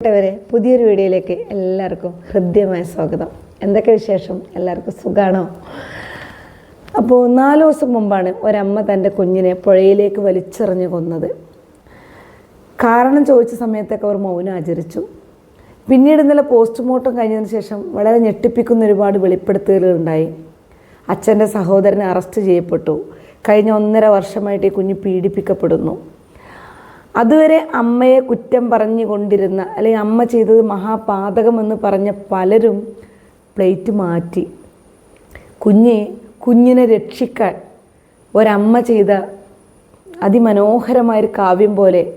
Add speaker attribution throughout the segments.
Speaker 1: പ്രിയപ്പെട്ടവരെ പുതിയൊരു വീഡിയോയിലേക്ക് എല്ലാവർക്കും ഹൃദ്യമായ സ്വാഗതം. എന്തൊക്കെ വിശേഷം? എല്ലാവർക്കും സുഖാണോ? അപ്പോൾ നാല് ദിവസം മുമ്പാണ് ഒരമ്മ തന്റെ കുഞ്ഞിനെ പുഴയിലേക്ക് വലിച്ചെറിഞ്ഞു കൊന്നത്. കാരണം ചോദിച്ച സമയത്തൊക്കെ അവർ മൗനം ആചരിച്ചു. പിന്നീട് ഇന്നലെ പോസ്റ്റ്മോർട്ടം കഴിഞ്ഞതിന് ശേഷം വളരെ ഞെട്ടിപ്പിക്കുന്ന ഒരുപാട് വെളിപ്പെടുത്തലുകളുണ്ടായി അച്ഛന്റെ സഹോദരനെ അറസ്റ്റ് ചെയ്യപ്പെട്ടു. കഴിഞ്ഞ ഒന്നര വർഷമായിട്ട് ഈ കുഞ്ഞ് പീഡിപ്പിക്കപ്പെടുന്നു. അതുവരെ അമ്മയെ കുറ്റം പറഞ്ഞു കൊണ്ടിരുന്ന അല്ലെങ്കിൽ അമ്മ ചെയ്തത് മഹാപാതകമെന്ന് പറഞ്ഞ പലരും പ്ലേറ്റ് മാറ്റി. കുഞ്ഞെ കുഞ്ഞിനെ രക്ഷിക്കാൻ ഒരമ്മ ചെയ്ത അതിമനോഹരമായൊരു കാവ്യം പോലെ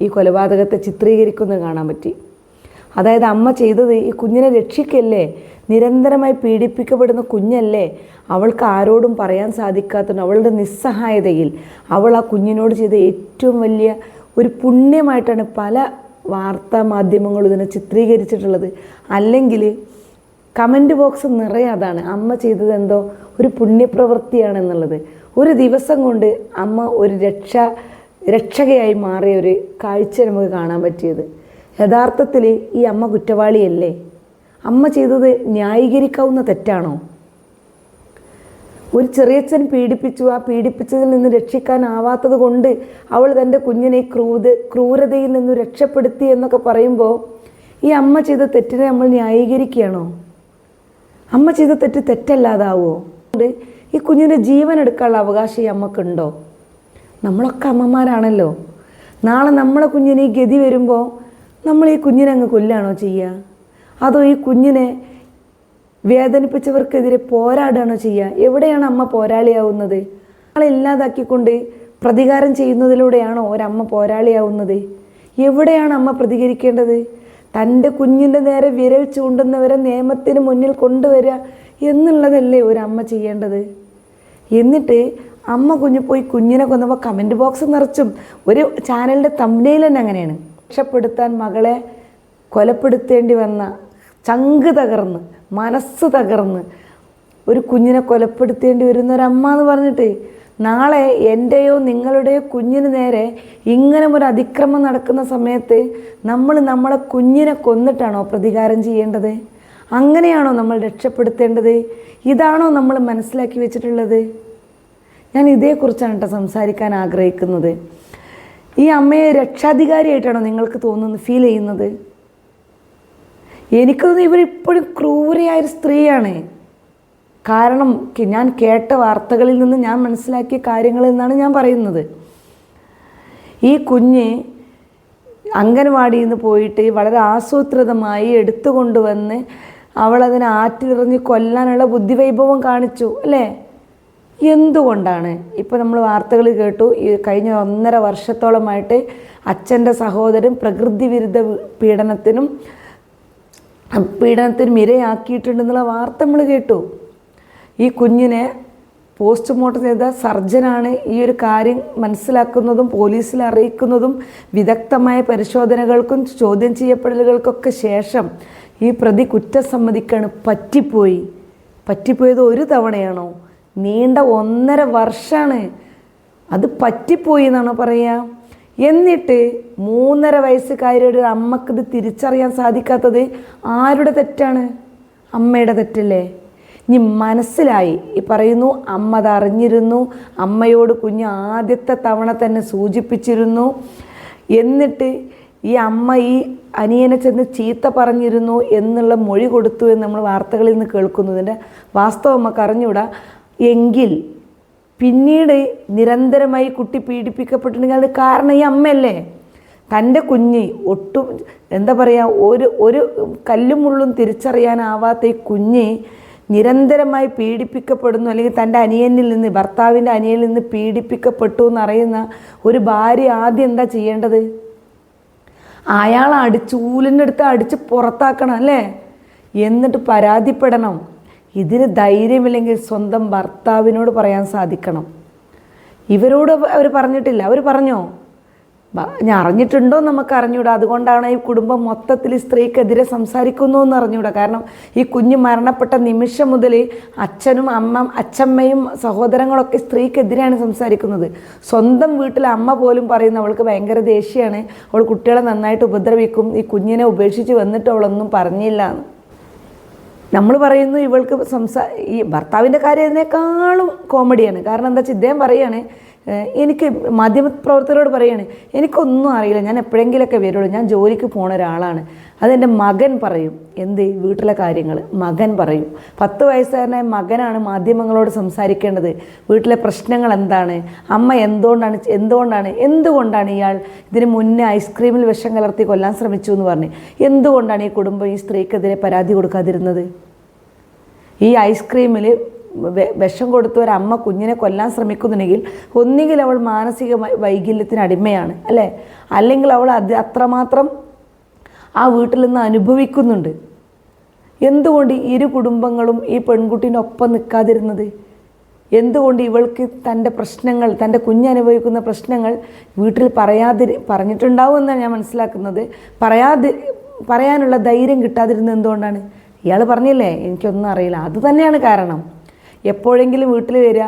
Speaker 1: ഈ കൊലപാതകത്തെ ചിത്രീകരിക്കുന്നത് കാണാൻ പറ്റി. അതായത് അമ്മ ചെയ്തത് ഈ കുഞ്ഞിനെ രക്ഷിക്കല്ലേ നിരന്തരമായി പീഡിപ്പിക്കപ്പെടുന്ന കുഞ്ഞല്ലേ അവൾക്ക് ആരോടും പറയാൻ സാധിക്കാത്ത അവളുടെ നിസ്സഹായതയിൽ അവൾ ആ കുഞ്ഞിനോട് ചെയ്ത ഏറ്റവും വലിയ ഒരു പുണ്യമായിട്ടാണ് പല വാർത്താ മാധ്യമങ്ങളും ഇതിനെ ചിത്രീകരിച്ചിട്ടുള്ളത്. അല്ലെങ്കിൽ കമന്റ് ബോക്സ് നിറയെ അതാണ്. അമ്മ ചെയ്തത് എന്തോ ഒരു പുണ്യപ്രവൃത്തിയാണെന്നുള്ളത് ഒരു ദിവസം കൊണ്ട് അമ്മ ഒരു രക്ഷ രക്ഷകയായി മാറിയ ഒരു കാഴ്ച നമുക്ക് കാണാൻ പറ്റിയത്. യഥാർത്ഥത്തിൽ ഈ അമ്മ കുറ്റവാളിയല്ലേ? അമ്മ ചെയ്തത് ന്യായീകരിക്കാവുന്ന തെറ്റാണോ? ഒരു ചെറിയച്ഛൻ പീഡിപ്പിച്ചു ആ പീഡിപ്പിച്ചതിൽ നിന്ന് രക്ഷിക്കാനാവാത്തത് കൊണ്ട് അവൾ തന്റെ കുഞ്ഞിനെ ക്രൂത ക്രൂരതയിൽ നിന്ന് രക്ഷപ്പെടുത്തി എന്നൊക്കെ പറയുമ്പോൾ ഈ അമ്മ ചെയ്ത തെറ്റിനെ നമ്മൾ ന്യായീകരിക്കുകയാണോ? അമ്മ ചെയ്ത തെറ്റ് തെറ്റല്ലാതാവോ? ഈ കുഞ്ഞിന്റെ ജീവൻ എടുക്കാനുള്ള അവകാശം ഈ അമ്മക്കുണ്ടോ നമ്മളൊക്കെ അമ്മമാരാണല്ലോ. നാളെ നമ്മളെ കുഞ്ഞിന് ഈ ഗതി വരുമ്പോൾ നമ്മൾ ഈ കുഞ്ഞിനെ അങ്ങ് കൊല്ലാണോ ചെയ്യുക? അതോ ഈ കുഞ്ഞിനെ വേദനിപ്പിച്ചവർക്കെതിരെ പോരാടുകയാണോ ചെയ്യുക? എവിടെയാണ് അമ്മ പോരാളിയാവുന്നത്? ഇല്ലാതാക്കിക്കൊണ്ട് പ്രതികാരം ചെയ്യുന്നതിലൂടെയാണോ ഒരമ്മ പോരാളിയാവുന്നത്? എവിടെയാണ് അമ്മ പ്രതികരിക്കേണ്ടത്? തന്റെ കുഞ്ഞിന്റെ നേരെ വിരൽ ചൂണ്ടുന്നവരെ നിയമത്തിന് മുന്നിൽ കൊണ്ടുവരിക എന്നുള്ളതല്ലേ ഒരമ്മ ചെയ്യേണ്ടത്. എന്നിട്ട് അമ്മ കുഞ്ഞു പോയി കുഞ്ഞിനെ കൊന്നപ്പോൾ കമന്റ് ബോക്സ് നിറച്ചും ഒരു ചാനലിന്റെ തമ്മിലേൽ തന്നെ അങ്ങനെയാണ്. രക്ഷപ്പെടുത്താൻ മകളെ കൊലപ്പെടുത്തേണ്ടി വന്ന ചങ്ക് തകർന്ന് മനസ്സ് തകർന്ന് ഒരു കുഞ്ഞിനെ കൊലപ്പെടുത്തേണ്ടി വരുന്ന ഒരമ്മ എന്ന് പറഞ്ഞിട്ട് നാളെ എന്റെയോ നിങ്ങളുടെയോ കുഞ്ഞിന് നേരെ ഇങ്ങനെ ഒരു അതിക്രമം നടക്കുന്ന സമയത്ത് നമ്മൾ നമ്മളെ കുഞ്ഞിനെ കൊന്നിട്ടാണോ പ്രതികാരം ചെയ്യേണ്ടത്? അങ്ങനെയാണോ നമ്മൾ രക്ഷപ്പെടുത്തേണ്ടത്? ഇതാണോ നമ്മൾ മനസ്സിലാക്കി വെച്ചിട്ടുള്ളത്? ഞാൻ ഇതേക്കുറിച്ചാണ് കേട്ടോ സംസാരിക്കാൻ ആഗ്രഹിക്കുന്നത്. ഈ അമ്മയെ രക്ഷാധികാരിയായിട്ടാണോ നിങ്ങൾക്ക് തോന്നുന്നത് ഫീൽ ചെയ്യുന്നത്? എനിക്ക് തോന്നുന്നു ഇവരിപ്പോഴും ക്രൂരയായൊരു സ്ത്രീയാണ്. കാരണം ഞാൻ കേട്ട വാർത്തകളിൽ നിന്ന് ഞാൻ മനസ്സിലാക്കിയ കാര്യങ്ങളിൽ നിന്നാണ് ഞാൻ പറയുന്നത്. ഈ കുഞ്ഞ് അംഗൻവാടിയിൽ നിന്ന് പോയിട്ട് വളരെ ആസൂത്രിതമായി എടുത്തുകൊണ്ടുവന്ന് അവളതിനെ ആറ്റിലെറിഞ്ഞ് കൊല്ലാനുള്ള ബുദ്ധിവൈഭവം കാണിച്ചു അല്ലേ? എന്തുകൊണ്ടാണ്? ഇപ്പോൾ നമ്മൾ വാർത്തകൾ കേട്ടു. ഈ കഴിഞ്ഞ ഒന്നര വർഷത്തോളമായിട്ട് അച്ഛന്റെ സഹോദരൻ പ്രകൃതി വിരുദ്ധ പീഡനത്തിനും പീഡനത്തിനും ഇരയാക്കിയിട്ടുണ്ടെന്നുള്ള വാർത്ത നമ്മൾ കേട്ടു. ഈ കുഞ്ഞിനെ പോസ്റ്റ്മോർട്ടം ചെയ്ത സർജനാണ് ഈ ഒരു കാര്യം മനസ്സിലാക്കുന്നതും പോലീസിൽ അറിയിക്കുന്നതും വിദഗ്ധമായ പരിശോധനകൾക്കും ചോദ്യം ചെയ്യപ്പെടലുകൾക്കൊക്കെ ശേഷം ഈ പ്രതി കുറ്റം സമ്മതിക്കാണ് പറ്റിപ്പോയി. പറ്റിപ്പോയത് ഒരു തവണയാണോ? നീണ്ട ഒന്നര വർഷമാണ് അത് പറ്റിപ്പോയി എന്നാണോ പറയുക? എന്നിട്ട് മൂന്നര വയസ്സുകാരിയുടെ അമ്മക്കിത് തിരിച്ചറിയാൻ സാധിക്കാത്തത് ആരുടെ തെറ്റാണ്? അമ്മയുടെ തെറ്റല്ലേ? ഇനി മനസ്സിലായി. ഈ പറയുന്നു അമ്മ അതറിഞ്ഞിരുന്നു അമ്മയോട് കുഞ്ഞ് ആദ്യത്തെ തവണ തന്നെ സൂചിപ്പിച്ചിരുന്നു. എന്നിട്ട് ഈ അമ്മ ഈ അനിയനെ ചെന്ന് ചീത്ത പറഞ്ഞിരുന്നു എന്നുള്ള മൊഴി കൊടുത്തു എന്ന് നമ്മൾ വാർത്തകളിൽ നിന്ന് കേൾക്കുന്നതിന്റെ വാസ്തവം നമുക്ക് എങ്കിൽ പിന്നീട് നിരന്തരമായി കുട്ടി പീഡിപ്പിക്കപ്പെട്ടിട്ടുണ്ടെങ്കിൽ അത് കാരണം ഈ അമ്മയല്ലേ? തന്റെ കുഞ്ഞ് ഒട്ടും എന്താ പറയുക ഒരു ഒരു കല്ലും മുള്ളും തിരിച്ചറിയാനാവാത്ത ഈ കുഞ്ഞ് നിരന്തരമായി പീഡിപ്പിക്കപ്പെടുന്നു. അല്ലെങ്കിൽ തന്റെ അനിയനിൽ നിന്ന് ഭർത്താവിന്റെ അനിയനിൽ നിന്ന് പീഡിപ്പിക്കപ്പെട്ടു എന്നറിയുന്ന ഒരു ഭാര്യ ആദ്യം എന്താ ചെയ്യേണ്ടത്? അയാൾ അടിച്ച് അടുത്ത് അടിച്ച് പുറത്താക്കണം അല്ലേ? എന്നിട്ട് പരാതിപ്പെടണം. ഇതിന് ധൈര്യമില്ലെങ്കിൽ സ്വന്തം ഭർത്താവിനോട് പറയാൻ സാധിക്കണം. ഇവരോട് അവർ പറഞ്ഞിട്ടില്ല. അവർ പറഞ്ഞോ? ഞാൻ അറിഞ്ഞിട്ടുണ്ടോ നമുക്ക് അറിഞ്ഞൂടാ. അതുകൊണ്ടാണ് ഈ കുടുംബം മൊത്തത്തിൽ സ്ത്രീക്കെതിരെ സംസാരിക്കുന്നു എന്ന് അറിഞ്ഞൂടാ. കാരണം ഈ കുഞ്ഞ് മരണപ്പെട്ട നിമിഷം മുതൽ അച്ഛനും അമ്മ അച്ഛമ്മയും സഹോദരങ്ങളൊക്കെ സ്ത്രീക്കെതിരെയാണ് സംസാരിക്കുന്നത്. സ്വന്തം വീട്ടിൽ അമ്മ പോലും പറയുന്നു അവൾക്ക് ഭയങ്കര ദേഷ്യമാണ്. അവൾ കുട്ടികളെ നന്നായിട്ട് ഉപദ്രവിക്കും. ഈ കുഞ്ഞിനെ ഉപേക്ഷിച്ച് വന്നിട്ട് അവളൊന്നും പറഞ്ഞില്ല എന്ന്. നമ്മൾ പറയുന്നു ഇവൾക്ക് സംസാ ഈ ഭർത്താവിന്റെ കാര്യം ഇതിനേക്കാളും കോമഡിയാണ് കാരണം എന്താ വെച്ചാൽ ഇദ്ദേഹം പറയാണ് "ഏഹ് എനിക്ക് മാധ്യമപ്രവർത്തകരോട് പറയാണ് എനിക്കൊന്നും അറിയില്ല ഞാൻ എപ്പോഴെങ്കിലൊക്കെ വരുള്ളൂ ഞാൻ ജോലിക്ക് പോണ ഒരാളാണ്. അതെന്റെ മകൻ പറയും എന്ത് വീട്ടിലെ കാര്യങ്ങൾ മകൻ പറയും പത്ത് വയസ്സുകാരനായ മകനാണ് മാധ്യമങ്ങളോട് സംസാരിക്കേണ്ടത് വീട്ടിലെ പ്രശ്നങ്ങൾ എന്താണ് അമ്മ എന്തുകൊണ്ടാണ് എന്തുകൊണ്ടാണ് എന്തുകൊണ്ടാണ് ഇയാൾ ഇതിന് മുന്നേ ഐസ്ക്രീമിൽ വിഷം കലർത്തി കൊല്ലാൻ ശ്രമിച്ചു എന്ന് പറഞ്ഞ് എന്തുകൊണ്ടാണ് ഈ കുടുംബം ഈ സ്ത്രീക്കെതിരെ പരാതി കൊടുക്കാതിരുന്നത്? ഈ ഐസ്ക്രീമിൽ വിഷം കൊടുത്ത ഒരു അമ്മ കുഞ്ഞിനെ കൊല്ലാൻ ശ്രമിക്കുന്നുണ്ടെങ്കിൽ ഒന്നുകിൽ അവൾ മാനസിക വൈകല്യത്തിന് അടിമയാണ് അല്ലേ? അല്ലെങ്കിൽ അവൾ അത് അത്രമാത്രം ആ വീട്ടിൽ നിന്ന് അനുഭവിക്കുന്നുണ്ട്. എന്തുകൊണ്ട് ഇരു കുടുംബങ്ങളും ഈ പെൺകുട്ടീന്റെ ഒപ്പം നിൽക്കാതിരുന്നത്? എന്തുകൊണ്ട് ഇവൾക്ക് തന്റെ പ്രശ്നങ്ങൾ തന്റെ കുഞ്ഞനുഭവിക്കുന്ന പ്രശ്നങ്ങൾ വീട്ടിൽ പറയാതി പറഞ്ഞിട്ടുണ്ടാവും എന്നാണ് ഞാൻ മനസ്സിലാക്കുന്നത്. പറയാതി പറയാനുള്ള ധൈര്യം കിട്ടാതിരുന്നത് എന്തുകൊണ്ടാണ്? ഇയാൾ പറഞ്ഞില്ലേ എനിക്കൊന്നും അറിയില്ല. അത് തന്നെയാണ് കാരണം. എപ്പോഴെങ്കിലും വീട്ടിൽ വരിക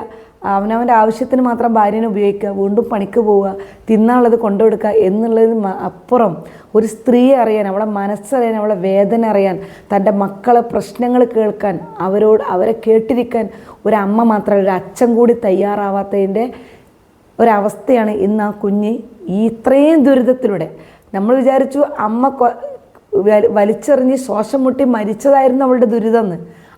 Speaker 1: അവനവന്റെ ആവശ്യത്തിന് മാത്രം ഭാര്യനെ ഉപയോഗിക്കുക വീണ്ടും പണിക്ക് പോവുക തിന്നാനുള്ളത് കൊണ്ടുകൊടുക്കുക എന്നുള്ളതിന് അപ്പുറം ഒരു സ്ത്രീയെ അറിയാൻ അവളെ മനസ്സറിയാൻ അവളെ വേദന അറിയാൻ തന്റെ മക്കളെ പ്രശ്നങ്ങൾ കേൾക്കാൻ അവരോട് അവരെ കേട്ടിരിക്കാൻ ഒരു അമ്മ മാത്രമല്ല ഒരു അച്ഛൻ കൂടി തയ്യാറാവാത്തതിന്റെ ഒരവസ്ഥയാണ് ഇന്ന് ആ കുഞ്ഞ് ഈ ഇത്രയും ദുരിതത്തിലൂടെ. നമ്മൾ വിചാരിച്ചു അമ്മ വലിച്ചെറിഞ്ഞ് ശ്വാസം മുട്ടി മരിച്ചതായിരുന്നു അവളുടെ ദുരിതം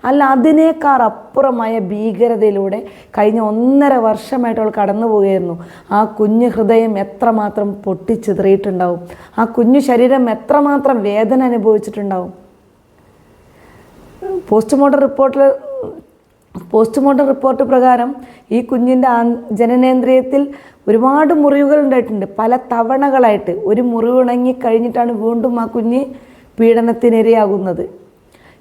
Speaker 1: അല്ല അതിനേക്കാൾ അപ്പുറമായ ഭീകരതയിലൂടെ കഴിഞ്ഞ ഒന്നര വർഷമായിട്ട് അവൾ കടന്നു പോവുകയായിരുന്നു. ആ കുഞ്ഞു ഹൃദയം എത്രമാത്രം പൊട്ടിച്ചിതറിയിട്ടുണ്ടാവും? ആ കുഞ്ഞു ശരീരം എത്രമാത്രം വേദന അനുഭവിച്ചിട്ടുണ്ടാവും? പോസ്റ്റ്മോർട്ടം റിപ്പോർട്ടിൽ പോസ്റ്റ്മോർട്ടം റിപ്പോർട്ട് പ്രകാരം ഈ കുഞ്ഞിന്റെ ആ ജനനേന്ദ്രിയത്തിൽ ഒരുപാട് മുറിവുകൾ ഉണ്ടായിട്ടുണ്ട്. പല തവണകളായിട്ട് ഒരു മുറിവുണങ്ങി കഴിഞ്ഞിട്ടാണ് വീണ്ടും ആ കുഞ്ഞ് പീഡനത്തിനിരയാകുന്നത്.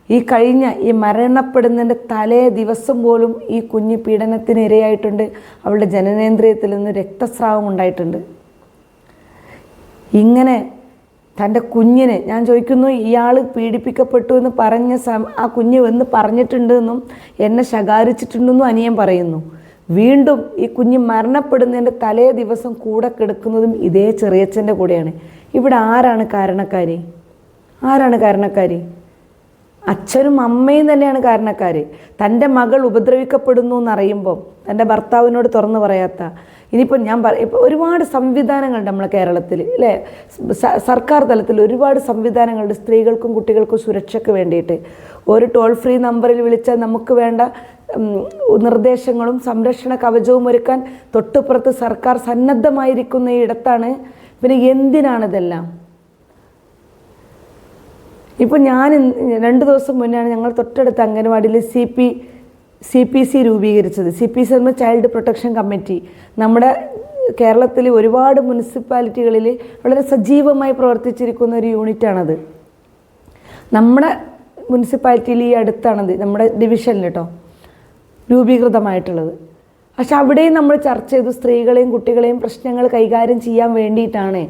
Speaker 1: ഈ കഴിഞ്ഞ ഈ മരണപ്പെടുന്നതിന്റെ തലേ ദിവസം പോലും ഈ കുഞ്ഞ് പീഡനത്തിന് ഇരയായിട്ടുണ്ട്. അവളുടെ ജനനേന്ദ്രിയത്തിൽ നിന്ന് രക്തസ്രാവം ഉണ്ടായിട്ടുണ്ട്. ഇങ്ങനെ തന്റെ കുഞ്ഞിനെ ഞാൻ ചോദിക്കുന്നു ഇയാൾ പീഡിപ്പിക്കപ്പെട്ടു എന്ന് പറഞ്ഞ സം ആ കുഞ്ഞ് വന്ന് പറഞ്ഞിട്ടുണ്ടെന്നും എന്നെ ശകാരിച്ചിട്ടുണ്ടെന്നും അനിയൻ പറയുന്നു. വീണ്ടും ഈ കുഞ്ഞ് മരണപ്പെടുന്നതിന്റെ തലേ ദിവസം കൂടെ കിടക്കുന്നതും ഇതേ ചെറിയച്ഛന്റെ കൂടെയാണ്. ഇവിടെ ആരാണ് കാരണക്കാരി? ആരാണ് കാരണക്കാരി? അച്ഛനും അമ്മയും തന്നെയാണ് കാരണക്കാർ തന്റെ മകൾ ഉപദ്രവിക്കപ്പെടുന്നു എന്നറിയുമ്പം തന്റെ ഭർത്താവിനോട് തുറന്നു പറയാത്ത. ഇനിയിപ്പോൾ ഞാൻ പറ ഇപ്പോൾ ഒരുപാട് സംവിധാനങ്ങളുണ്ട് നമ്മളെ കേരളത്തിൽ അല്ലേ സർക്കാർ തലത്തിൽ ഒരുപാട് സംവിധാനങ്ങളുണ്ട് സ്ത്രീകൾക്കും കുട്ടികൾക്കും സുരക്ഷയ്ക്ക് വേണ്ടിയിട്ട്. ഒരു ടോൾ ഫ്രീ നമ്പറിൽ വിളിച്ചാൽ നമുക്ക് വേണ്ട നിർദ്ദേശങ്ങളും സംരക്ഷണ കവചവും ഒരുക്കാൻ തൊട്ടുപുറത്ത് സർക്കാർ സന്നദ്ധമായിരിക്കുന്ന ഈ ഇടത്താണ്. പിന്നെ എന്തിനാണിതെല്ലാം ഇപ്പോൾ ഞാൻ രണ്ട് ദിവസം മുന്നാണ് ഞങ്ങൾ തൊട്ടടുത്ത അംഗൻവാടിയിൽ C P C P C രൂപീകരിച്ചത്. സി പി സി എന്ന ചൈൽഡ് പ്രൊട്ടക്ഷൻ കമ്മിറ്റി. നമ്മുടെ കേരളത്തിൽ ഒരുപാട് മുനിസിപ്പാലിറ്റികളിൽ വളരെ സജീവമായി പ്രവർത്തിച്ചിരിക്കുന്ന ഒരു യൂണിറ്റാണത്. നമ്മുടെ മുനിസിപ്പാലിറ്റിയിൽ ഈ അടുത്താണത് നമ്മുടെ ഡിവിഷനിൽ കേട്ടോ രൂപീകൃതമായിട്ടുള്ളത്. പക്ഷെ അവിടെയും നമ്മൾ ചർച്ച ചെയ്തു സ്ത്രീകളെയും കുട്ടികളെയും പ്രശ്നങ്ങൾ കൈകാര്യം ചെയ്യാൻ വേണ്ടിയിട്ടാണ്.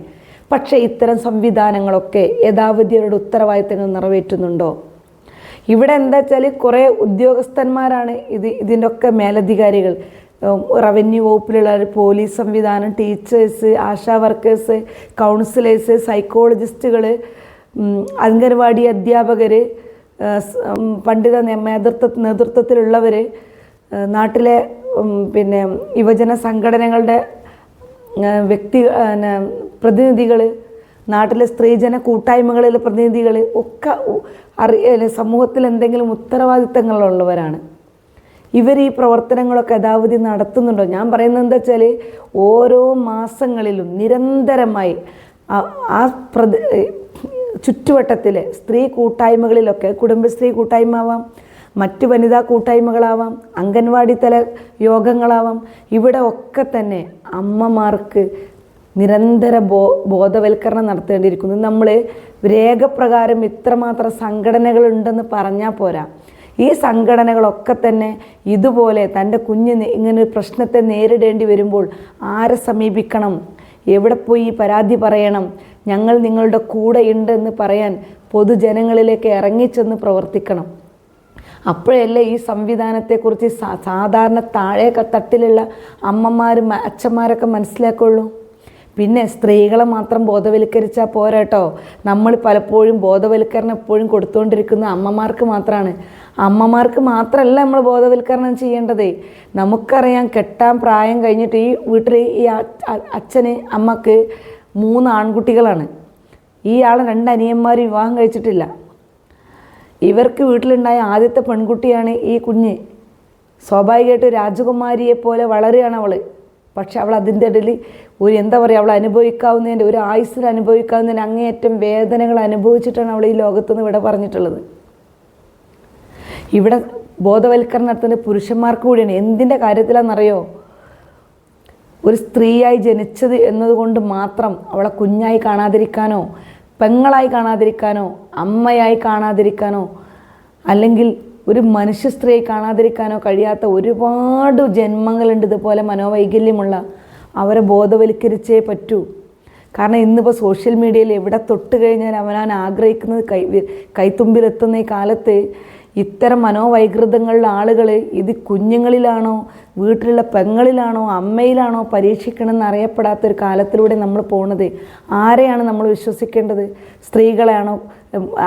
Speaker 1: പക്ഷേ ഇത്തരം സംവിധാനങ്ങളൊക്കെ യഥാവധി അവരുടെ ഉത്തരവാദിത്തങ്ങൾ നിറവേറ്റുന്നുണ്ടോ? ഇവിടെ എന്താ വെച്ചാൽ കുറേ ഉദ്യോഗസ്ഥന്മാരാണ് ഇത് ഇതിന്റെയൊക്കെ മേലധികാരികൾ. റവന്യൂ വകുപ്പിലുള്ള പോലീസ് സംവിധാനം ടീച്ചേഴ്സ് ആശാ വർക്കേഴ്സ് കൗൺസിലേഴ്സ് സൈക്കോളജിസ്റ്റുകൾ അംഗൻവാടി അധ്യാപകർ പണ്ഡിത നേതൃത്വ നേതൃത്വത്തിലുള്ളവർ നാട്ടിലെ പിന്നെ യുവജന സംഘടനകളുടെ വ്യക്തി പ്രതിനിധികൾ നാട്ടിലെ സ്ത്രീജന കൂട്ടായ്മകളിലെ പ്രതിനിധികൾ ഒക്കെ അറിയ സമൂഹത്തിൽ എന്തെങ്കിലും ഉത്തരവാദിത്തങ്ങളുള്ളവരാണ്. ഇവർ ഈ പ്രവർത്തനങ്ങളൊക്കെ യഥാവധി നടത്തുന്നുണ്ടോ? ഞാൻ പറയുന്നത് എന്താ വെച്ചാൽ ഓരോ മാസങ്ങളിലും നിരന്തരമായി ആ- പ്രതി ചുറ്റുവട്ടത്തിലെ സ്ത്രീ കൂട്ടായ്മകളിലൊക്കെ കുടുംബശ്രീ കൂട്ടായ്മ ആവാം മറ്റ് വനിതാ കൂട്ടായ്മകളാവാം അംഗൻവാടി തല യോഗങ്ങളാവാം. ഇവിടെ ഒക്കെ തന്നെ അമ്മമാർക്ക് നിരന്തര ബോ ബോധവൽക്കരണം നടത്തേണ്ടിയിരിക്കുന്നു. നമ്മൾ രേഖപ്രകാരം ഇത്രമാത്രം സംഘടനകളുണ്ടെന്ന് പറഞ്ഞാൽ പോരാ. ഈ സംഘടനകളൊക്കെ തന്നെ ഇതുപോലെ തന്റെ കുഞ്ഞ് ഇങ്ങനെ ഒരു പ്രശ്നത്തെ നേരിടേണ്ടി വരുമ്പോൾ ആരെ സമീപിക്കണം? എവിടെ പോയി പരാതി പറയണം? ഞങ്ങൾ നിങ്ങളുടെ കൂടെ ഉണ്ട് എന്ന് പറയാൻ പൊതുജനങ്ങളിലേക്ക് ഇറങ്ങിച്ചെന്ന് പ്രവർത്തിക്കണം. അപ്പോഴല്ലേ ഈ സംവിധാനത്തെക്കുറിച്ച് സാധാരണ താഴെ തട്ടിലുള്ള അമ്മമാരും അച്ഛന്മാരൊക്കെ മനസ്സിലാക്കുള്ളൂ. പിന്നെ സ്ത്രീകളെ മാത്രം ബോധവൽക്കരിച്ചാൽ പോരാട്ടോ നമ്മൾ പലപ്പോഴും ബോധവൽക്കരണം എപ്പോഴും കൊടുത്തുകൊണ്ടിരിക്കുന്ന അമ്മമാർക്ക് മാത്രമാണ് അമ്മമാർക്ക് മാത്രമല്ല നമ്മൾ ബോധവൽക്കരണം ചെയ്യേണ്ടത്. നമുക്കറിയാം കെട്ടാൻ പ്രായം കഴിഞ്ഞിട്ട് ഈ വീട്ടിൽ ഈ അച്ഛന് അമ്മയ്ക്ക് മൂന്ന് ആൺകുട്ടികളാണ്. ഈ ആൾ രണ്ട് അനിയന്മാർ വിവാഹം കഴിച്ചിട്ടില്ല. ഇവർക്ക് വീട്ടിലുണ്ടായ ആദ്യത്തെ പെൺകുട്ടിയാണ് ഈ കുഞ്ഞ്. സ്വാഭാവികമായിട്ട് രാജകുമാരിയെ പോലെ വളരുകയാണ് അവൾ പക്ഷെ അവൾ അതിന്റെ ഇടയിൽ ഒരു എന്താ പറയുക അവൾ അനുഭവിക്കാവുന്നതിന്റെ ഒരു ആയുസ്സിൽ അനുഭവിക്കാവുന്നതിന് അങ്ങേയറ്റം വേദനകൾ അനുഭവിച്ചിട്ടാണ് അവൾ ഈ ലോകത്തുനിന്ന് ഇവിടെ പറഞ്ഞിട്ടുള്ളത്. ഇവിടെ ബോധവൽക്കരണം നടത്തുന്നത് പുരുഷന്മാർക്ക് കൂടിയാണ്. എന്തിന്റെ കാര്യത്തിലാണെന്നറിയോ? ഒരു സ്ത്രീയായി ജനിച്ചത് എന്നതുകൊണ്ട് മാത്രം അവളെ കുഞ്ഞായി കാണാതിരിക്കാനോ പെങ്ങളായി കാണാതിരിക്കാനോ അമ്മയായി കാണാതിരിക്കാനോ അല്ലെങ്കിൽ ഒരു മനുഷ്യ സ്ത്രീയെ കാണാതിരിക്കാനോ കഴിയാത്ത ഒരുപാട് ജന്മങ്ങളുണ്ട് ഇതുപോലെ മനോവൈകല്യമുള്ള അവരെ ബോധവൽക്കരിച്ചേ പറ്റൂ. കാരണം ഇന്നിപ്പോൾ സോഷ്യൽ മീഡിയയിൽ എവിടെ തൊട്ട് കഴിഞ്ഞാൽ അവനാൻ ആഗ്രഹിക്കുന്നത് കൈ കൈത്തുമ്പിലെത്തുന്ന ഈ കാലത്ത് ഇത്തരം മനോവൈകൃതങ്ങളുള്ള ആളുകൾ ഇത് കുഞ്ഞുങ്ങളിലാണോ വീട്ടിലുള്ള പെങ്ങളിലാണോ അമ്മയിലാണോ പരീക്ഷിക്കണമെന്ന് അറിയപ്പെടാത്തൊരു കാലത്തിലൂടെ നമ്മൾ പോണത്? ആരെയാണ് നമ്മൾ വിശ്വസിക്കേണ്ടത്? സ്ത്രീകളെയാണോ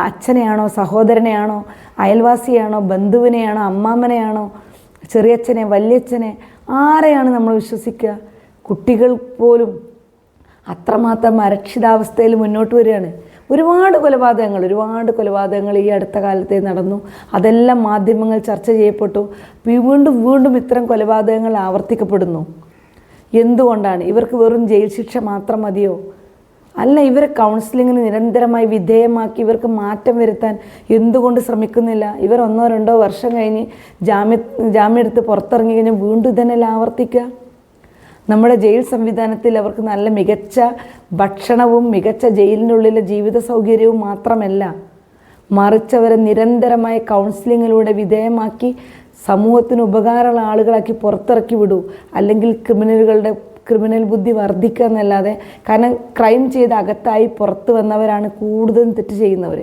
Speaker 1: അച്ഛനെയാണോ സഹോദരനെയാണോ അയൽവാസിയാണോ ബന്ധുവിനെയാണോ അമ്മാമ്മനെയാണോ ചെറിയച്ഛനെ വല്യച്ഛനെ ആരെയാണ് നമ്മൾ വിശ്വസിക്കുക കുട്ടികൾ പോലും അത്രമാത്രം അരക്ഷിതാവസ്ഥയിൽ മുന്നോട്ട് വരികയാണ്. ഒരുപാട് കൊലപാതകങ്ങൾ ഒരുപാട് കൊലപാതകങ്ങൾ ഈ അടുത്ത കാലത്തെ നടന്നു. അതെല്ലാം മാധ്യമങ്ങൾ ചർച്ച ചെയ്യപ്പെട്ടു. വീണ്ടും വീണ്ടും ഇത്തരം കൊലപാതകങ്ങൾ ആവർത്തിക്കപ്പെടുന്നു. എന്തുകൊണ്ടാണ്? ഇവർക്ക് വെറും ജയിൽ ശിക്ഷ മാത്രം മതിയോ? അല്ല ഇവരെ കൗൺസിലിങ്ങിന് നിരന്തരമായി വിധേയമാക്കി ഇവർക്ക് മാറ്റം വരുത്താൻ എന്തുകൊണ്ട് ശ്രമിക്കുന്നില്ല? ഇവർ ഒന്നോ രണ്ടോ വർഷം കഴിഞ്ഞ് ജാമ്യ ജാമ്യം എടുത്ത് പുറത്തിറങ്ങി കഴിഞ്ഞാൽ വീണ്ടും ഇതന്നെ ആവർത്തിക്കുക? നമ്മുടെ ജയിൽ സംവിധാനത്തിൽ അവർക്ക് നല്ല മികച്ച ഭക്ഷണവും മികച്ച ജയിലിനുള്ളിലെ ജീവിത സൗകര്യവും മാത്രമല്ല മറിച്ച് അവരെ നിരന്തരമായ കൗൺസിലിങ്ങിലൂടെ വിധേയമാക്കി സമൂഹത്തിന് ഉപകാരമുള്ള ആളുകളാക്കി പുറത്തിറക്കി വിടൂ. അല്ലെങ്കിൽ ക്രിമിനലുകളുടെ ക്രിമിനൽ ബുദ്ധി വർദ്ധിക്കുക എന്നല്ലാതെ കാരണം ക്രൈം ചെയ്ത് അകത്തായി പുറത്ത് വന്നവരാണ് കൂടുതലും തെറ്റ് ചെയ്യുന്നവർ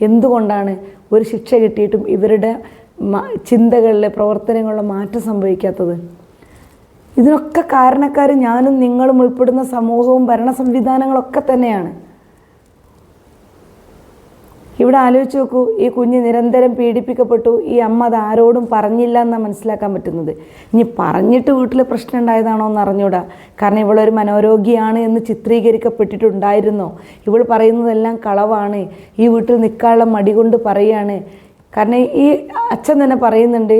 Speaker 1: എന്തുകൊണ്ടാണ് ഒരു ശിക്ഷ കിട്ടിയിട്ടും ഇവരുടെ ചിന്തകളിലെ പ്രവർത്തനങ്ങളിലെ മാറ്റം സംഭവിക്കാത്തത്? ഇതിനൊക്കെ കാരണക്കാർ ഞാനും നിങ്ങളും ഉൾപ്പെടുന്ന സമൂഹവും ഭരണ സംവിധാനങ്ങളൊക്കെ തന്നെയാണ്. ഇവിടെ ആലോചിച്ച് നോക്കൂ ഈ കുഞ്ഞ് നിരന്തരം പീഡിപ്പിക്കപ്പെട്ടു ഈ അമ്മ അത് ആരോടും പറഞ്ഞില്ല എന്നാണ് മനസ്സിലാക്കാൻ പറ്റുന്നത്. ഇനി പറഞ്ഞിട്ട് വീട്ടിൽ പ്രശ്നം ഉണ്ടായതാണോ എന്ന് അറിഞ്ഞൂടാ. കാരണം ഇവളൊരു മനോരോഗിയാണ് എന്ന് ചിത്രീകരിക്കപ്പെട്ടിട്ടുണ്ടായിരുന്നോ? ഇവൾ പറയുന്നതെല്ലാം കളവാണ്. ഈ വീട്ടിൽ നിൽക്കാനുള്ള മടി കൊണ്ട് പറയാണ്. കാരണം ഈ അച്ഛൻ തന്നെ പറയുന്നുണ്ട്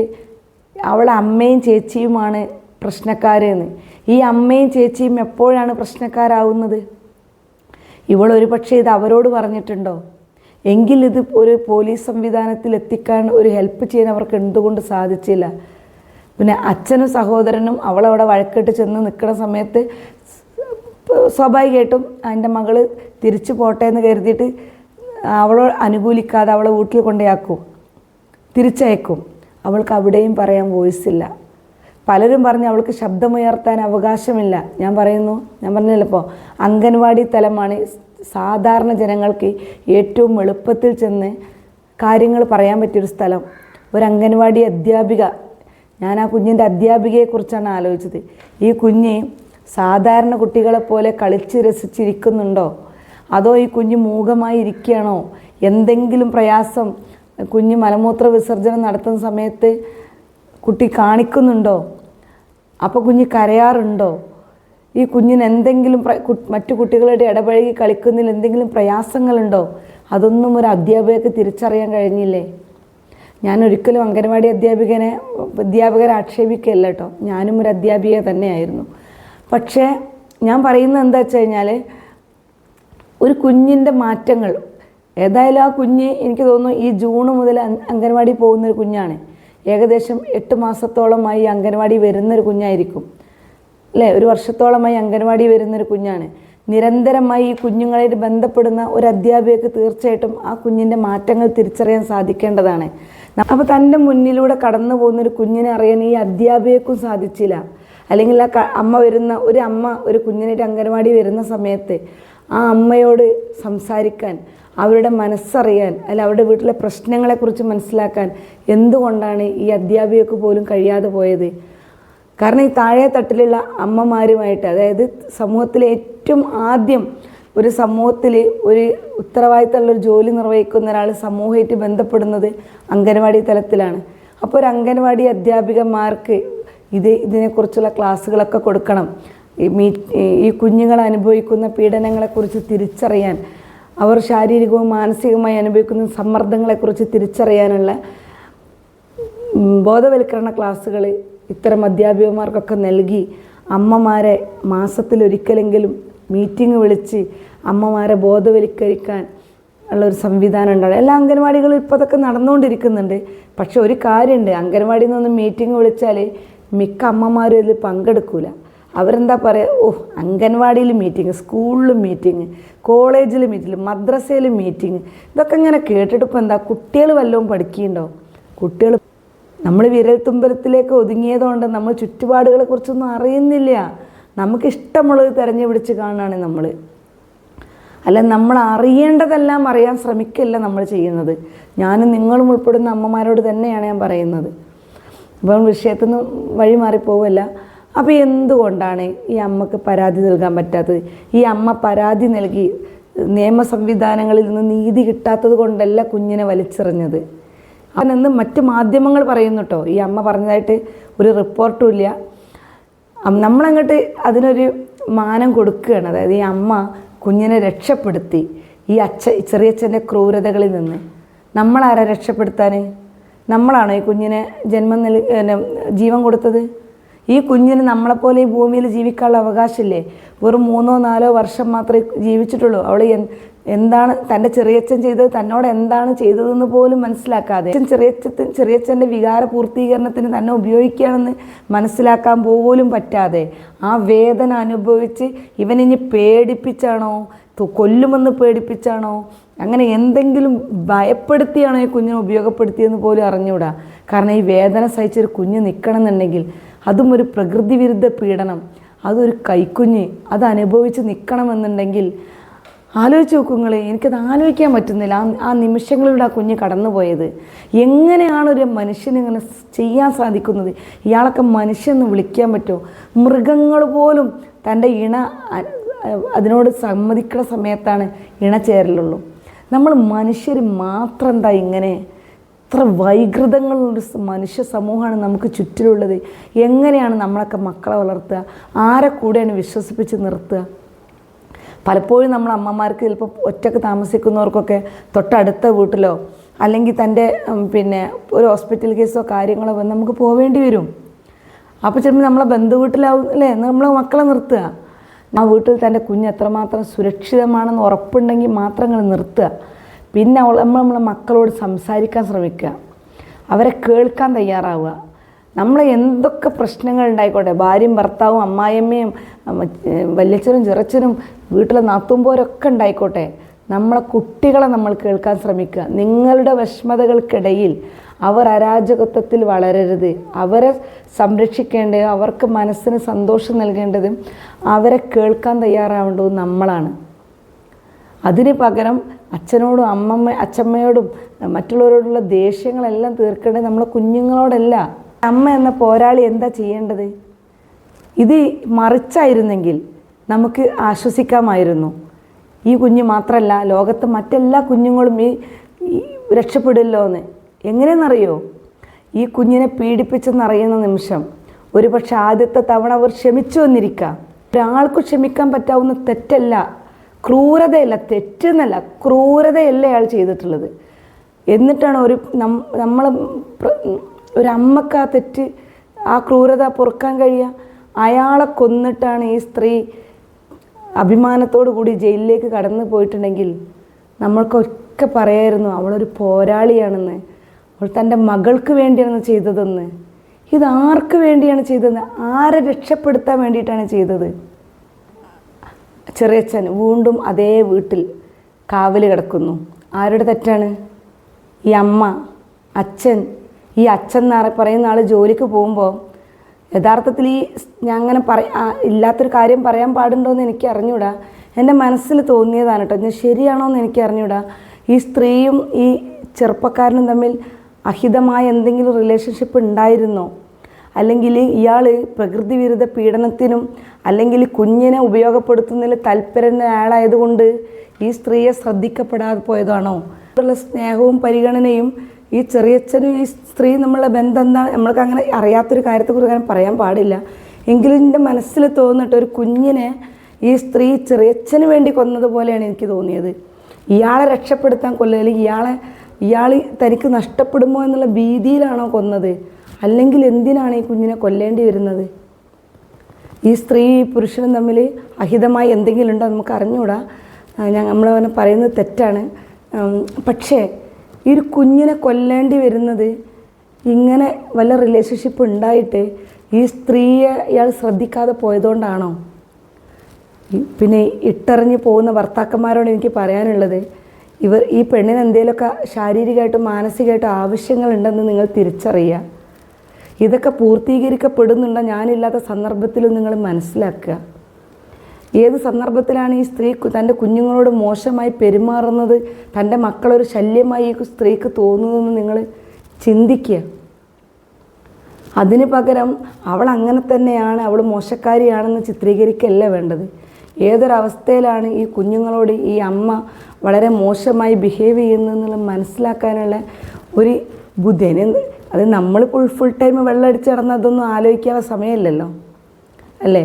Speaker 1: അവളെ അമ്മയും ചേച്ചിയുമാണ് പ്രശ്നക്കാരെന്ന്. ഈ അമ്മയും ചേച്ചിയും എപ്പോഴാണ് പ്രശ്നക്കാരാവുന്നത്? ഇവളൊരു പക്ഷേ ഇത് അവരോട് പറഞ്ഞിട്ടുണ്ടോ? എങ്കിൽ ഇത് ഒരു പോലീസ് സംവിധാനത്തിൽ എത്തിക്കാൻ ഒരു ഹെൽപ്പ് ചെയ്യാൻ അവർക്ക് എന്തുകൊണ്ട് സാധിച്ചില്ല? പിന്നെ അച്ഛനും സഹോദരനും അവളവിടെ വഴക്കിട്ട് ചെന്ന് നിൽക്കുന്ന സമയത്ത് സ്വാഭാവികമായിട്ടും എന്റെ മകൾ തിരിച്ചു പോട്ടെ എന്ന് കരുതിയിട്ട് അവളെ അനുകൂലിക്കാതെ അവളെ വീട്ടിൽ കൊണ്ടുപോയാക്കും തിരിച്ചയക്കും. അവൾക്ക് അവിടെയും പറയാൻ വോയിസ് ഇല്ല. പലരും പറഞ്ഞ് അവൾക്ക് ശബ്ദമുയർത്താൻ അവകാശമില്ല. ഞാൻ പറയുന്നു ഞാൻ പറഞ്ഞില്ലപ്പോൾ അംഗൻവാടി തലമാണ് സാധാരണ ജനങ്ങൾക്ക് ഏറ്റവും എളുപ്പത്തിൽ ചെന്ന് കാര്യങ്ങൾ പറയാൻ പറ്റിയൊരു സ്ഥലം. ഒരു അംഗൻവാടി അധ്യാപിക ഞാൻ ആ കുഞ്ഞിന്റെ അധ്യാപികയെക്കുറിച്ചാണ് ആലോചിച്ചത്. ഈ കുഞ്ഞ് സാധാരണ കുട്ടികളെ പോലെ കളിച്ച് രസിച്ചിരിക്കുന്നുണ്ടോ? അതോ ഈ കുഞ്ഞ് മൂകമായി ഇരിക്കുകയാണോ? എന്തെങ്കിലും പ്രയാസം കുഞ്ഞ് മലമൂത്ര വിസർജനം നടത്തുന്ന സമയത്ത് കുട്ടി കാണിക്കുന്നുണ്ടോ? അപ്പോൾ കുഞ്ഞ് കരയാറുണ്ടോ? ഈ കുഞ്ഞിന് എന്തെങ്കിലും മറ്റു കുട്ടികളുടെ ഇടപഴകി കളിക്കുന്നതിൽ എന്തെങ്കിലും പ്രയാസങ്ങളുണ്ടോ? അതൊന്നും ഒരു അധ്യാപകക്ക് തിരിച്ചറിയാൻ കഴിഞ്ഞില്ലേ? ഞാൻ ഒരിക്കലും അംഗനവാടി അധ്യാപികനെ അധ്യാപകരെ ആക്ഷേപിക്കുകയല്ല കേട്ടോ. ഞാനും ഒരു അധ്യാപിക തന്നെയായിരുന്നു. പക്ഷേ ഞാൻ പറയുന്നത് എന്താ വെച്ച് കഴിഞ്ഞാൽ ഒരു കുഞ്ഞിന്റെ മാറ്റങ്ങൾ. ഏതായാലും ആ കുഞ്ഞ് എനിക്ക് തോന്നുന്നു ഈ ജൂൺ മുതൽ അംഗൻവാടി പോകുന്നൊരു കുഞ്ഞാണ്. ഏകദേശം എട്ട് മാസത്തോളമായി അംഗൻവാടി വരുന്നൊരു കുഞ്ഞായിരിക്കും. അല്ലേ? ഒരു വർഷത്തോളമായി അംഗൻവാടി വരുന്നൊരു കുഞ്ഞാണ്. നിരന്തരമായി ഈ കുഞ്ഞുങ്ങളായിട്ട് ബന്ധപ്പെടുന്ന ഒരു അധ്യാപികക്ക് തീർച്ചയായിട്ടും ആ കുഞ്ഞിന്റെ മാറ്റങ്ങൾ തിരിച്ചറിയാൻ സാധിക്കേണ്ടതാണ്. അപ്പോൾ തന്റെ മുന്നിലൂടെ കടന്നു പോകുന്ന ഒരു കുഞ്ഞിനെ അറിയാൻ ഈ അധ്യാപികക്കും സാധിച്ചില്ല. അല്ലെങ്കിൽ ആ അമ്മ വരുന്ന ഒരു അമ്മ ഒരു കുഞ്ഞിനായിട്ട് അംഗനവാടി വരുന്ന സമയത്ത് ആ അമ്മയോട് സംസാരിക്കാൻ അവരുടെ മനസ്സറിയാൻ അല്ല അവരുടെ വീട്ടിലെ പ്രശ്നങ്ങളെക്കുറിച്ച് മനസ്സിലാക്കാൻ എന്തുകൊണ്ടാണ് ഈ അധ്യാപികക്ക് പോലും കഴിയാതെ പോയത്? കാരണം ഈ താഴെ തട്ടിലുള്ള അമ്മമാരുമായിട്ട് അതായത് സമൂഹത്തിലെ ഏറ്റവും ആദ്യം ഒരു സമൂഹത്തിൽ ഒരു ഉത്തരവാദിത്തമുള്ള ഒരു ജോലി നിർവഹിക്കുന്ന ഒരാൾ സമൂഹമായിട്ട് ബന്ധപ്പെടുന്നത് അംഗനവാടി തലത്തിലാണ്. അപ്പോൾ ഒരു അംഗനവാടി അധ്യാപികമാർക്ക് ഇത് ഇതിനെക്കുറിച്ചുള്ള ക്ലാസ്സുകളൊക്കെ കൊടുക്കണം. ഈ കുഞ്ഞുങ്ങൾ അനുഭവിക്കുന്ന പീഡനങ്ങളെക്കുറിച്ച് തിരിച്ചറിയാൻ അവർ ശാരീരികവും മാനസികവുമായി അനുഭവിക്കുന്ന സമ്മർദ്ദങ്ങളെക്കുറിച്ച് തിരിച്ചറിയാനുള്ള ബോധവൽക്കരണ ക്ലാസ്സുകൾ ഇത്തരം അധ്യാപികമാർക്കൊക്കെ നൽകി അമ്മമാരെ മാസത്തിലൊരിക്കലെങ്കിലും മീറ്റിംഗ് വിളിച്ച് അമ്മമാരെ ബോധവൽക്കരിക്കാൻ ഉള്ള ഒരു സംവിധാനം ഉണ്ടാവും എല്ലാ അംഗൻവാടികളും ഇപ്പോൾ അതൊക്കെ നടന്നുകൊണ്ടിരിക്കുന്നുണ്ട്. പക്ഷെ ഒരു കാര്യമുണ്ട് അംഗൻവാടിയിൽ നിന്നൊന്ന് മീറ്റിംഗ് വിളിച്ചാൽ മിക്ക അമ്മമാരും ഇതിൽ പങ്കെടുക്കൂല. അവരെന്താ പറയുക ഓ അംഗൻവാടിയിൽ മീറ്റിംഗ് സ്കൂളിൽ മീറ്റിംഗ് കോളേജിൽ മീറ്റിംഗ് മദ്രസയിൽ മീറ്റിംഗ് ഇതൊക്കെ ഇങ്ങനെ കേട്ടിട്ട് ഇപ്പോൾ എന്താ കുട്ടികൾ വല്ലതും പഠിക്കുന്നുണ്ടോ കുട്ടികൾ നമ്മൾ വിരൽത്തുമ്പലത്തിലേക്ക് ഒതുങ്ങിയതുകൊണ്ട് നമ്മൾ ചുറ്റുപാടുകളെ കുറിച്ചൊന്നും അറിയുന്നില്ല. നമുക്ക് ഇഷ്ടമുള്ളത് തിരഞ്ഞു പിടിച്ച് കാണുകയാണ് നമ്മൾ അല്ല നമ്മൾ അറിയേണ്ടതെല്ലാം അറിയാൻ ശ്രമിക്കല്ല നമ്മൾ ചെയ്യുന്നത്. ഞാനും നിങ്ങളും ഉൾപ്പെടുന്ന അമ്മമാരോട് തന്നെയാണ് ഞാൻ പറയുന്നത്. അപ്പം വിഷയത്തിൽ നിന്ന് വഴി മാറിപ്പോവല്ല. അപ്പോൾ എന്തുകൊണ്ടാണ് ഈ അമ്മയ്ക്ക് പരാതി നൽകാൻ പറ്റാത്തത്? ഈ അമ്മ പരാതി നൽകി നിയമ സംവിധാനങ്ങളിൽ നിന്ന് നീതി കിട്ടാത്തത് കൊണ്ടല്ല കുഞ്ഞിനെ വലിച്ചെറിഞ്ഞത്. അവനെന്ന് മറ്റ് മാധ്യമങ്ങൾ പറയുന്നു കേട്ടോ ഈ അമ്മ പറഞ്ഞതായിട്ട് ഒരു റിപ്പോർട്ടും ഇല്ല. നമ്മളങ്ങോട്ട് അതിനൊരു മാനം കൊടുക്കുകയാണ്. അതായത് ഈ അമ്മ കുഞ്ഞിനെ രക്ഷപ്പെടുത്തി. ഈ അച്ഛ ചെറിയച്ഛന്റെ ക്രൂരതകളിൽ നിന്ന്. നമ്മളാരാ രക്ഷപ്പെടുത്താൻ നമ്മളാണോ ഈ കുഞ്ഞിനെ ജന്മം നൽ ജീവൻ കൊടുത്തത്? ഈ കുഞ്ഞിന് നമ്മളെപ്പോലെ ഈ ഭൂമിയിൽ ജീവിക്കാനുള്ള അവകാശമില്ലേ? വെറും മൂന്നോ നാലോ വർഷം മാത്രമേ ജീവിച്ചിട്ടുള്ളൂ. അവൾ എന്താണ് തന്റെ ചെറിയച്ഛൻ ചെയ്തത്? തന്നോട് എന്താണ് ചെയ്തതെന്ന് പോലും മനസ്സിലാക്കാതെ ചെറിയച്ഛൻ ചെറിയച്ഛന്റെ വികാര പൂർത്തീകരണത്തിന് തന്നെ ഉപയോഗിക്കുകയാണെന്ന് മനസ്സിലാക്കാൻ പോലും പറ്റാതെ ആ വേദന അനുഭവിച്ച് ഇവനിനി പേടിപ്പിച്ചാണോ? കൊല്ലുമെന്ന് പേടിപ്പിച്ചാണോ? അങ്ങനെ എന്തെങ്കിലും ഭയപ്പെടുത്തിയാണോ ഈ കുഞ്ഞിനെ ഉപയോഗപ്പെടുത്തിയെന്ന് പോലും അറിഞ്ഞുകൂടാ? കാരണം ഈ വേദന സഹിച്ചൊരു കുഞ്ഞ് നിൽക്കണം എന്നുണ്ടെങ്കിൽ അതും ഒരു പ്രകൃതി വിരുദ്ധ പീഡനം. അതൊരു കൈക്കുഞ്ഞ്. അത് അനുഭവിച്ച് നിൽക്കണമെന്നുണ്ടെങ്കിൽ ആലോചിച്ച് നോക്കുങ്ങൾ എനിക്കത് ആലോചിക്കാൻ പറ്റുന്നില്ല. ആ ആ നിമിഷങ്ങളിലൂടെ ആ കുഞ്ഞ് കടന്നുപോയത്. എങ്ങനെയാണ് ഒരു മനുഷ്യന് ഇങ്ങനെ ചെയ്യാൻ സാധിക്കുന്നത്? ഇയാളൊക്കെ മനുഷ്യന്ന് വിളിക്കാൻ പറ്റുമോ മൃഗങ്ങൾ പോലും തന്റെ ഇണ അതിനോട് സമ്മതിക്കുന്ന സമയത്താണ് ഇണ ചേരലുള്ളൂ നമ്മൾ മനുഷ്യർ മാത്രം എന്താ ഇങ്ങനെ ഇത്ര വൈകൃതങ്ങളുള്ള മനുഷ്യ സമൂഹമാണ് നമുക്ക് ചുറ്റിലുള്ളത്. എങ്ങനെയാണ് നമ്മളൊക്കെ മക്കളെ വളർത്തുക? ആരെ കൂടെയാണ് വിശ്വസിപ്പിച്ച് നിർത്തുക? പലപ്പോഴും നമ്മൾ അമ്മമാർക്ക് ചിലപ്പോൾ ഒറ്റയ്ക്ക് താമസിക്കുന്നവർക്കൊക്കെ തൊട്ടടുത്ത വീട്ടിലോ അല്ലെങ്കിൽ തന്റെ പിന്നെ ഒരു ഹോസ്പിറ്റൽ കേസോ കാര്യങ്ങളോ വന്ന് നമുക്ക് പോവേണ്ടി വരും. അപ്പോൾ ചിലപ്പോൾ നമ്മളെ ബന്ധു വീട്ടിലാവും അല്ലേ? നമ്മളെ മക്കളെ നിർത്തുക. ആ വീട്ടിൽ തന്റെ കുഞ്ഞ് എത്രമാത്രം സുരക്ഷിതമാണെന്ന് ഉറപ്പുണ്ടെങ്കിൽ മാത്രം നിങ്ങൾ നിർത്തുക. പിന്നെ അവൾ നമ്മൾ നമ്മളെ മക്കളോട് സംസാരിക്കാൻ ശ്രമിക്കുക. അവരെ കേൾക്കാൻ തയ്യാറാവുക. നമ്മൾ എന്തൊക്കെ പ്രശ്നങ്ങൾ ഉണ്ടായിക്കോട്ടെ? ഭാര്യയും ഭർത്താവും അമ്മായിയമ്മയും വല്യച്ചനും ചെറച്ചനും വീട്ടിലെ നാത്തുമ്പോരൊക്കെ ഉണ്ടായിക്കോട്ടെ? നമ്മളെ കുട്ടികളെ നമ്മൾ കേൾക്കാൻ ശ്രമിക്കുക. നിങ്ങളുടെ വിഷമതകൾക്കിടയിൽ അവർ അരാജകത്വത്തിൽ വളരരുത്. അവരെ സംരക്ഷിക്കേണ്ടത് അവർക്ക് മനസ്സിന് സന്തോഷം നൽകേണ്ടതും അവരെ കേൾക്കാൻ തയ്യാറാവേണ്ടതും നമ്മളാണ്. അതിന് പകരം അച്ഛനോടും അമ്മമ്മ അച്ഛമ്മയോടും മറ്റുള്ളവരോടുള്ള ദേഷ്യങ്ങളെല്ലാം തീർക്കേണ്ടത് നമ്മളെ കുഞ്ഞുങ്ങളോടല്ല. അമ്മ എന്ന പോരാളി എന്താ ചെയ്യേണ്ടത്? ഇത് മറിച്ചായിരുന്നെങ്കിൽ നമുക്ക് ആശ്വസിക്കാമായിരുന്നു. ഈ കുഞ്ഞ് മാത്രമല്ല ലോകത്ത് മറ്റെല്ലാ കുഞ്ഞുങ്ങളും ഈ രക്ഷപ്പെടില്ലോ എന്ന് എങ്ങനെയെന്നറിയോ? ഈ കുഞ്ഞിനെ പീഡിപ്പിച്ചെന്നറിയുന്ന നിമിഷം ഒരുപക്ഷെ ആദ്യത്തെ തവണ അവർ ക്ഷമിച്ചു വന്നിരിക്കാം ഒരാൾക്ക് ക്ഷമിക്കാൻ പറ്റാവുന്ന തെറ്റല്ല. ക്രൂരതയല്ല തെറ്റെന്നല്ല ക്രൂരതയല്ല അയാൾ ചെയ്തിട്ടുള്ളത്. എന്നിട്ടാണ് ഒരു നമ്മൾ ഒരു അമ്മയ്ക്ക് ആ തെറ്റ് ആ ക്രൂരത പൊറുക്കാൻ കഴിയുക. അയാളെ കൊന്നിട്ടാണ് ഈ സ്ത്രീ അഭിമാനത്തോടു കൂടി ജയിലിലേക്ക് കടന്നു പോയിട്ടുണ്ടെങ്കിൽ നമ്മൾക്കൊക്കെ പറയായിരുന്നു അവളൊരു പോരാളിയാണെന്ന്. അവൾ തന്റെ മകൾക്ക് വേണ്ടിയാണെന്ന് ചെയ്തതെന്ന്. ഇത് വേണ്ടിയാണ് ചെയ്തതെന്ന്? ആരെ രക്ഷപ്പെടുത്താൻ വേണ്ടിയിട്ടാണ് ചെയ്തത്? ചെറിയച്ഛൻ വീണ്ടും അതേ വീട്ടിൽ കാവൽ കിടക്കുന്നു. ആരുടെ തെറ്റാണ്? ഈ അമ്മ അച്ഛൻ ഈ അച്ഛൻ എന്ന് പറയുന്ന ആൾ ജോലിക്ക് പോകുമ്പോൾ യഥാർത്ഥത്തിൽ ഈ ഞാൻ അങ്ങനെ പറ ഇല്ലാത്തൊരു കാര്യം പറയാൻ പാടുണ്ടോയെന്ന് എനിക്ക് അറിഞ്ഞൂടാ. എന്റെ മനസ്സിൽ തോന്നിയതാണ് കേട്ടോ. ഞാൻ ശരിയാണോ എന്ന് എനിക്ക് അറിഞ്ഞൂടാ. ഈ സ്ത്രീയും ഈ ചെറുപ്പക്കാരനും തമ്മിൽ അഹിതമായ എന്തെങ്കിലും റിലേഷൻഷിപ്പ് ഉണ്ടായിരുന്നോ? അല്ലെങ്കിൽ ഇയാൾ പ്രകൃതി വിരുദ്ധ പീഡനത്തിനും അല്ലെങ്കിൽ കുഞ്ഞിനെ ഉപയോഗപ്പെടുത്തുന്നതിൽ താല്പര്യമായ ആളായതുകൊണ്ട് ഈ സ്ത്രീയെ ശ്രദ്ധിക്കപ്പെടാതെ പോയതാണോ? ഉള്ള സ്നേഹവും പരിഗണനയും ഈ ചെറിയച്ഛനും ഈ സ്ത്രീ നമ്മളെ ബന്ധം എന്താണ് നമ്മൾക്ക് അങ്ങനെ അറിയാത്തൊരു കാര്യത്തെക്കുറിച്ച് അങ്ങനെ പറയാൻ പാടില്ല. എങ്കിലും എന്റെ മനസ്സിൽ തോന്നിട്ട് ഒരു കുഞ്ഞിനെ ഈ സ്ത്രീ ചെറിയച്ഛന് വേണ്ടി കൊന്നതുപോലെയാണ് എനിക്ക് തോന്നിയത്. ഇയാളെ രക്ഷപ്പെടുത്താൻ കൊല്ലുക അല്ലെങ്കിൽ ഇയാളെ ഇയാൾ തനിക്ക് നഷ്ടപ്പെടുമോ എന്നുള്ള ഭീതിയിലാണോ കൊന്നത്? അല്ലെങ്കിൽ എന്തിനാണ് ഈ കുഞ്ഞിനെ കൊല്ലേണ്ടി വരുന്നത്? ഈ സ്ത്രീ പുരുഷനും തമ്മിൽ അഹിതമായി എന്തെങ്കിലും ഉണ്ടോ നമുക്ക് അറിഞ്ഞുകൂടാ. ഞാൻ നമ്മൾ പറയുന്നത് തെറ്റാണ്. പക്ഷേ ഈ ഒരു കുഞ്ഞിനെ കൊല്ലേണ്ടി വരുന്നത് ഇങ്ങനെ വല്ല റിലേഷൻഷിപ്പ് ഉണ്ടായിട്ട് ഈ സ്ത്രീയെ ഇയാൾ ശ്രദ്ധിക്കാതെ പോയതുകൊണ്ടാണോ? പിന്നെ ഇട്ടറിഞ്ഞ് പോകുന്ന ഭർത്താക്കന്മാരോട് എനിക്ക് പറയാനുള്ളത് ഇവർ ഈ പെണ്ണിന് എന്തെങ്കിലുമൊക്കെ ശാരീരികമായിട്ടും മാനസികമായിട്ടും ആവശ്യങ്ങളുണ്ടെന്ന് നിങ്ങൾ തിരിച്ചറിയുക. ഇതൊക്കെ പൂർത്തീകരിക്കപ്പെടുന്നുണ്ട്. ഞാനില്ലാത്ത സന്ദർഭത്തിൽ നിങ്ങൾ മനസ്സിലാക്കുക. ഏത് സന്ദർഭത്തിലാണ് ഈ സ്ത്രീ തന്റെ കുഞ്ഞുങ്ങളോട് മോശമായി പെരുമാറുന്നത്? തന്റെ മക്കളൊരു ശല്യമായി ഈ സ്ത്രീക്ക് തോന്നുന്നതെന്ന് നിങ്ങൾ ചിന്തിക്കുക. അതിന് പകരം അവൾ അങ്ങനെ തന്നെയാണ് അവൾ മോശക്കാരിയാണെന്ന് ചിത്രീകരിക്കല്ല വേണ്ടത്. ഏതൊരവസ്ഥയിലാണ് ഈ കുഞ്ഞുങ്ങളോട് ഈ അമ്മ വളരെ മോശമായി ബിഹേവ് ചെയ്യുന്നതെന്നുള്ള മനസ്സിലാക്കാനുള്ള ഒരു ബുദ്ധി. അത് നമ്മൾ ഫുൾ ഫുൾ ടൈം വെള്ളം അടിച്ച് കിടന്ന് അതൊന്നും ആലോചിക്കാനുള്ള സമയമില്ലല്ലോ. അല്ലേ?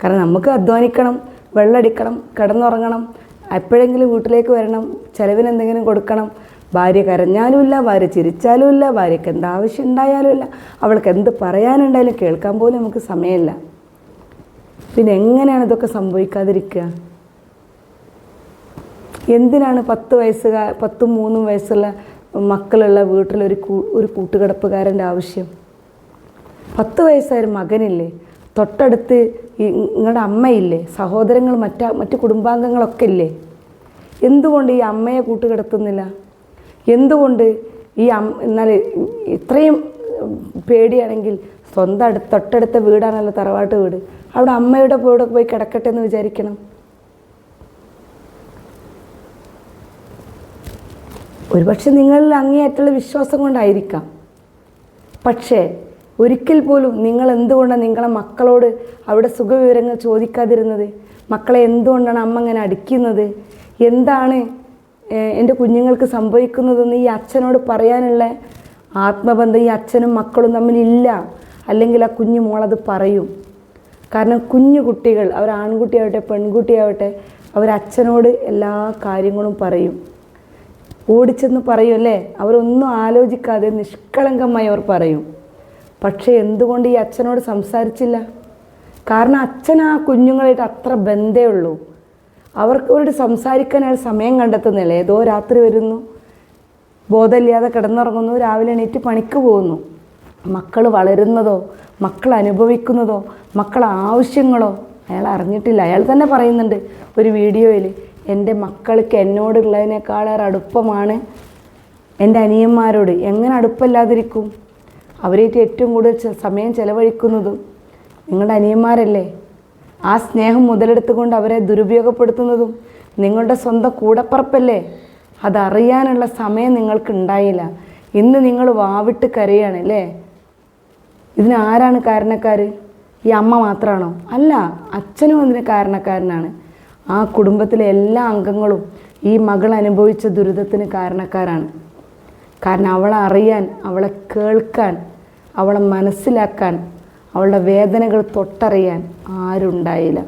Speaker 1: കാരണം നമുക്ക് അധ്വാനിക്കണം വെള്ളമടിക്കണം കിടന്നുറങ്ങണം എപ്പോഴെങ്കിലും വീട്ടിലേക്ക് വരണം ചിലവിന് എന്തെങ്കിലും കൊടുക്കണം. ഭാര്യ കരഞ്ഞാലും ഇല്ല ഭാര്യ ചിരിച്ചാലും ഇല്ല ഭാര്യയ്ക്ക് എന്ത് ആവശ്യം ഉണ്ടായാലും ഇല്ല. അവൾക്ക് എന്ത് പറയാനുണ്ടായാലും കേൾക്കാൻ പോലും നമുക്ക് സമയമില്ല. പിന്നെ എങ്ങനെയാണ് ഇതൊക്കെ സംഭവിക്കാതിരിക്കുക? എന്തിനാണ് പത്ത് വയസ്സുകാ പത്തും മൂന്നും വയസ്സുള്ള മക്കളുള്ള വീട്ടിലൊരു ഒരു കൂട്ടുകിടപ്പുകാരന്റെ ആവശ്യം. പത്ത് വയസ്സായൊരു മകനില്ലേ തൊട്ടടുത്ത് നിങ്ങളുടെ അമ്മയില്ലേ സഹോദരങ്ങൾ മറ്റ മറ്റു കുടുംബാംഗങ്ങളൊക്കെ ഇല്ലേ? എന്തുകൊണ്ട് ഈ അമ്മയെ കൂട്ടുകിടത്തുന്നില്ല? എന്തുകൊണ്ട് ഈ അമ്മ എന്നാൽ ഇത്രയും പേടിയാണെങ്കിൽ സ്വന്തം അടുത്ത് തൊട്ടടുത്ത വീടാണല്ലോ തറവാട്ട് വീട്. അവിടെ അമ്മയുടെ കൂടെ പോയി കിടക്കട്ടെ എന്ന് വിചാരിക്കണം. ഒരുപക്ഷെ നിങ്ങളിൽ അങ്ങേയറ്റുള്ള വിശ്വാസം കൊണ്ടായിരിക്കാം. പക്ഷേ ഒരിക്കൽ പോലും നിങ്ങൾ എന്തുകൊണ്ടാണ് നിങ്ങളെ മക്കളോട് അവിടെ സുഖവിവരങ്ങൾ ചോദിക്കാതിരുന്നത്? മക്കളെ എന്തുകൊണ്ടാണ് അമ്മ അങ്ങനെ അടിക്കുന്നത്? എന്താണ് എന്റെ കുഞ്ഞുങ്ങൾക്ക് സംഭവിക്കുന്നതെന്ന് ഈ അച്ഛനോട് പറയാനുള്ള ആത്മബന്ധം ഈ അച്ഛനും മക്കളും തമ്മിലില്ല അല്ലെങ്കിൽ ആ കുഞ്ഞു മോളത് പറയും. കാരണം കുഞ്ഞു കുട്ടികൾ അവർ ആൺകുട്ടിയാവട്ടെ പെൺകുട്ടിയാവട്ടെ അവർ അച്ഛനോട് എല്ലാ കാര്യങ്ങളും പറയും. ഓടിച്ചെന്ന് പറയുമല്ലേ അവരൊന്നും ആലോചിക്കാതെ നിഷ്കളങ്കമായി അവർ പറയും. പക്ഷേ എന്തുകൊണ്ട് ഈ അച്ഛനോട് സംസാരിച്ചില്ല? കാരണം അച്ഛൻ ആ കുഞ്ഞുങ്ങളായിട്ട് അത്ര ബന്ധേ ഉള്ളൂ. അവർക്ക് അവരോട് സംസാരിക്കാൻ സമയം കണ്ടെത്തുന്നില്ല. ഏതോ രാത്രി വരുന്നു. ബോധമില്ലാതെ കിടന്നുറങ്ങുന്നു. രാവിലെ എണീറ്റ് പണിക്ക് പോകുന്നു. മക്കൾ വളരുന്നതോ മക്കൾ അനുഭവിക്കുന്നതോ മക്കളെ ആവശ്യങ്ങളോ അയാൾ അറിഞ്ഞിട്ടില്ല. അയാൾ തന്നെ പറയുന്നുണ്ട് ഒരു വീഡിയോയിൽ എന്റെ മക്കൾക്ക് എന്നോടുള്ളതിനേക്കാളേറെ അടുപ്പമാണ് എന്റെ അനിയന്മാരോട്. എങ്ങനെ അടുപ്പമില്ലാതിരിക്കും? അവരേറ്റ് ഏറ്റവും കൂടുതൽ സമയം ചെലവഴിക്കുന്നതും നിങ്ങളുടെ അനിയന്മാരല്ലേ? ആ സ്നേഹം മുതലെടുത്തുകൊണ്ട് അവരെ ദുരുപയോഗപ്പെടുത്തുന്നതും നിങ്ങളുടെ സ്വന്തം കൂടപ്പറപ്പല്ലേ? അതറിയാനുള്ള സമയം നിങ്ങൾക്ക് ഉണ്ടായില്ല ഇന്ന് നിങ്ങൾ വാവിട്ട് കരയാണ് അല്ലേ? ഇതിന് ആരാണ് കാരണക്കാർ ഈ അമ്മ മാത്രമാണോ അല്ല അച്ഛനും അതിന് കാരണക്കാരനാണ്. ആ കുടുംബത്തിലെ എല്ലാ അംഗങ്ങളും ഈ മകൾ അനുഭവിച്ച ദുരിതത്തിന് കാരണക്കാരാണ്. കാരണം അവളെ അറിയാൻ അവളെ കേൾക്കാൻ അവളെ മനസ്സിലാക്കാൻ അവളുടെ വേദനകൾ തൊട്ടറിയാൻ ആരുണ്ടായില്ല.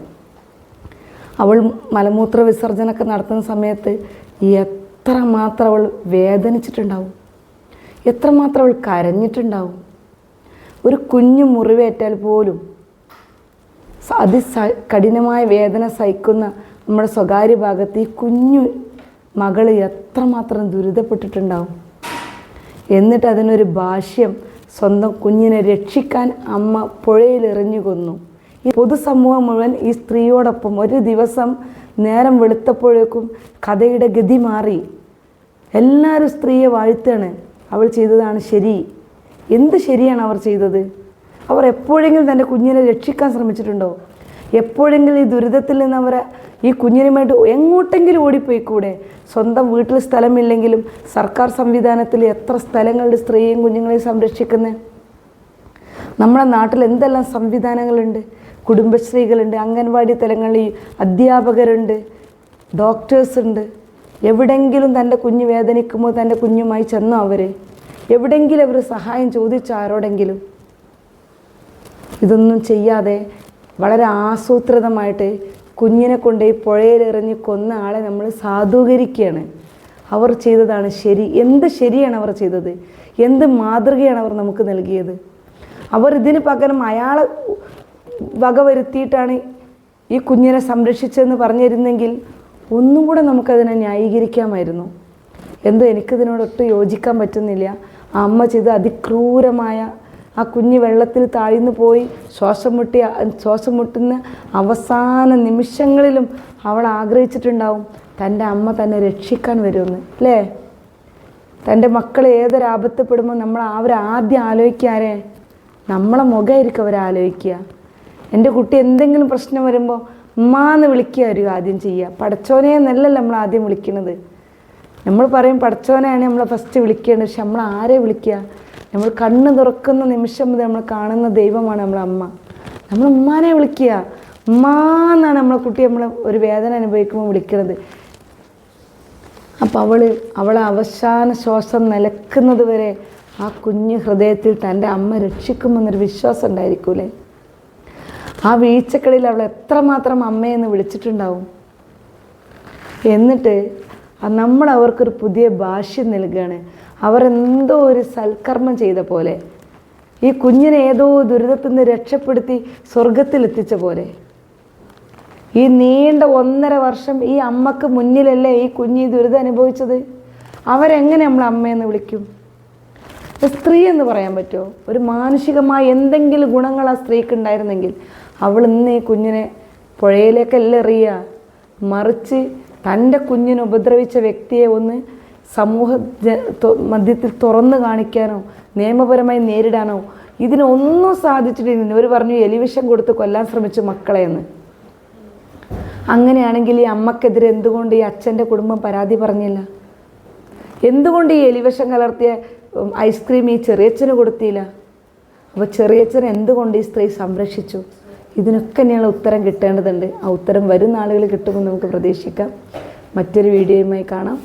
Speaker 1: അവൾ മലമൂത്ര വിസർജനമൊക്കെ നടത്തുന്ന സമയത്ത് എത്രമാത്രം അവൾ വേദനിച്ചിട്ടുണ്ടാവും? എത്രമാത്രം അവൾ കരഞ്ഞിട്ടുണ്ടാവും? ഒരു കുഞ്ഞു മുറിവേറ്റാൽ പോലും അതി കഠിനമായ വേദന സഹിക്കുന്ന നമ്മുടെ സ്വകാര്യ ഭാഗത്ത് ഈ കുഞ്ഞു മകൾ എത്രമാത്രം ദുരിതപ്പെട്ടിട്ടുണ്ടാവും. എന്നിട്ട് അതിനൊരു ഭാഷ്യം സ്വന്തം കുഞ്ഞിനെ രക്ഷിക്കാൻ അമ്മ പുഴയിലെറിഞ്ഞു കൊന്നു. ഈ പൊതുസമൂഹം മുഴുവൻ ഈ സ്ത്രീയോടൊപ്പം ഒരു ദിവസം നേരം വെളുത്തപ്പോഴേക്കും കഥയുടെ ഗതി മാറി. എല്ലാവരും സ്ത്രീയെ വാഴ്ത്താണ് അവൾ ചെയ്തതാണ് ശരി. എന്ത് ശരിയാണ് അവർ ചെയ്തത്? അവർ എപ്പോഴെങ്കിലും തന്റെ കുഞ്ഞിനെ രക്ഷിക്കാൻ ശ്രമിച്ചിട്ടുണ്ടോ? എപ്പോഴെങ്കിലും ഈ ദുരിതത്തിൽ നിന്ന് അവരെ ഈ കുഞ്ഞിനുമായിട്ട് എങ്ങോട്ടെങ്കിലും ഓടിപ്പോയിക്കൂടെ? സ്വന്തം വീട്ടിൽ സ്ഥലമില്ലെങ്കിലും സർക്കാർ സംവിധാനത്തിൽ എത്ര സ്ഥലങ്ങളുടെ സ്ത്രീയും കുഞ്ഞുങ്ങളെയും സംരക്ഷിക്കുന്നത് നമ്മുടെ നാട്ടിൽ എന്തെല്ലാം സംവിധാനങ്ങളുണ്ട്? കുടുംബശ്രീകളുണ്ട് അംഗൻവാടി തലങ്ങളിൽ അധ്യാപകരുണ്ട് ഡോക്ടേഴ്സ് ഉണ്ട്. എവിടെങ്കിലും തന്റെ കുഞ്ഞ് വേദനിക്കുമ്പോൾ തന്റെ കുഞ്ഞുമായി ചെന്നോ അവർ എവിടെങ്കിലും അവർ സഹായം ചോദിച്ചോ ആരോടെങ്കിലും? ഇതൊന്നും ചെയ്യാതെ വളരെ ആസൂത്രിതമായിട്ട് കുഞ്ഞിനെ കൊണ്ടുപോയി പുഴയിലെറിഞ്ഞ് കൊന്ന ആളെ നമ്മൾ സാധൂകരിക്കുകയാണ്. അവർ ചെയ്തതാണ് ശരി. എന്ത് ശരിയാണ് അവർ ചെയ്തത്? എന്ത് മാതൃകയാണ് അവർ നമുക്ക് നൽകിയത്? അവർ ഇതിന് പകരം അയാളെ വകവരുത്തിയിട്ടാണ് ഈ കുഞ്ഞിനെ സംരക്ഷിച്ചതെന്ന് പറഞ്ഞിരുന്നെങ്കിൽ ഒന്നും കൂടെ നമുക്കതിനെ ന്യായീകരിക്കാമായിരുന്നു. എന്തോ എനിക്കിതിനോടൊട്ടും യോജിക്കാൻ പറ്റുന്നില്ല. ആ അമ്മ ചെയ്ത അതിക്രൂരമായ ആ കുഞ്ഞ് വെള്ളത്തിൽ താഴ്ന്നു പോയി ശ്വാസം മുട്ടി ശ്വാസം മുട്ടുന്ന അവസാന നിമിഷങ്ങളിലും അവൾ ആഗ്രഹിച്ചിട്ടുണ്ടാവും തന്റെ അമ്മ തന്നെ രക്ഷിക്കാൻ വരുമെന്ന് അല്ലേ? തന്റെ മക്കൾ ഏതൊരാപത്തപ്പെടുമ്പോൾ നമ്മൾ അവർ ആദ്യം ആലോചിക്കാരെ നമ്മളെ മുഖമായിരിക്കും അവർ ആലോചിക്കുക. എന്റെ കുട്ടി എന്തെങ്കിലും പ്രശ്നം വരുമ്പോൾ ഉമ്മാന്ന് വിളിക്കുക അവർ ആദ്യം ചെയ്യുക. പടച്ചോനെ എന്നല്ലല്ലോ നമ്മൾ ആദ്യം വിളിക്കുന്നത്. നമ്മൾ പറയും പടച്ചോനെയാണ് നമ്മൾ ഫസ്റ്റ് വിളിക്കേണ്ടത്. പക്ഷെ നമ്മൾ ആരെ വിളിക്കുക? നമ്മൾ കണ്ണ് തുറക്കുന്ന നിമിഷം മുതൽ നമ്മൾ കാണുന്ന ദൈവമാണ് നമ്മളെ അമ്മ. നമ്മൾ ഉമ്മാനെ വിളിക്കുക. ഉമ്മാ എന്നാണ് നമ്മളെ കുട്ടി നമ്മൾ ഒരു വേദന അനുഭവിക്കുമ്പോൾ വിളിക്കുന്നത്. അപ്പോൾ അവൾ അവളെ അവസാന ശ്വാസം നിലക്കുന്നത് വരെ ആ കുഞ്ഞു ഹൃദയത്തിൽ തന്റെ അമ്മ രക്ഷിക്കുമെന്നൊരു വിശ്വാസം ഉണ്ടായിരിക്കൂലേ? ആ വീഴ്ചകളിൽ അവൾ എത്രമാത്രം അമ്മയെന്ന് വിളിച്ചിട്ടുണ്ടാവും? എന്നിട്ട് നമ്മൾ അവർക്കൊരു പുതിയ ഭാഷ്യം നൽകുകയാണ്. അവർ എന്തോ ഒരു സൽക്കർമ്മം ചെയ്ത പോലെ. ഈ കുഞ്ഞിനെ ഏതോ ദുരിതത്തിൽ നിന്ന് രക്ഷപ്പെടുത്തി സ്വർഗത്തിലെത്തിച്ച പോലെ. ഈ നീണ്ട ഒന്നര വർഷം ഈ അമ്മയ്ക്ക് മുന്നിലല്ലേ ഈ കുഞ്ഞ് ഈ ദുരിതം അനുഭവിച്ചത്? അവരെങ്ങനെ നമ്മൾ അമ്മയെന്ന് വിളിക്കും? സ്ത്രീ എന്ന് പറയാൻ പറ്റുമോ? ഒരു മാനുഷികമായ എന്തെങ്കിലും ഗുണങ്ങൾ ആ സ്ത്രീക്ക് ഉണ്ടായിരുന്നെങ്കിൽ അവൾ ഇന്ന് ഈ കുഞ്ഞിനെ പുഴയിലേക്കല്ലെറിയ മറിച്ച് തന്റെ കുഞ്ഞിനെ ഉപദ്രവിച്ച വ്യക്തിയെ ഒന്ന് സമൂഹ മധ്യത്തിൽ തുറന്നു കാണിക്കാനോ നിയമപരമായി നേരിടാനോ ഇതിനൊന്നും സാധിച്ചിട്ടില്ല. ഇവർ പറഞ്ഞു എലിവിഷം കൊടുത്ത് കൊല്ലാൻ ശ്രമിച്ചു മക്കളെ എന്ന്. അങ്ങനെയാണെങ്കിൽ ഈ അമ്മക്കെതിരെ എന്തുകൊണ്ട് ഈ അച്ഛന്റെ കുടുംബം പരാതി പറഞ്ഞില്ല? എന്തുകൊണ്ട് ഈ എലിവിഷം കലർത്തിയ ഐസ്ക്രീം ഈ ചെറിയച്ഛന് കൊടുത്തില്ല? അപ്പോൾ ചെറിയച്ഛൻ എന്തുകൊണ്ട് ഈ സ്ത്രീ സംരക്ഷിച്ചു? ഇതിനൊക്കെ തന്നെയുള്ള ഉത്തരം കിട്ടേണ്ടതുണ്ട്. ആ ഉത്തരം വരും നാളുകളിൽ കിട്ടുമെന്ന് നമുക്ക് പ്രതീക്ഷിക്കാം. മറ്റൊരു വീഡിയോയുമായി കാണാം.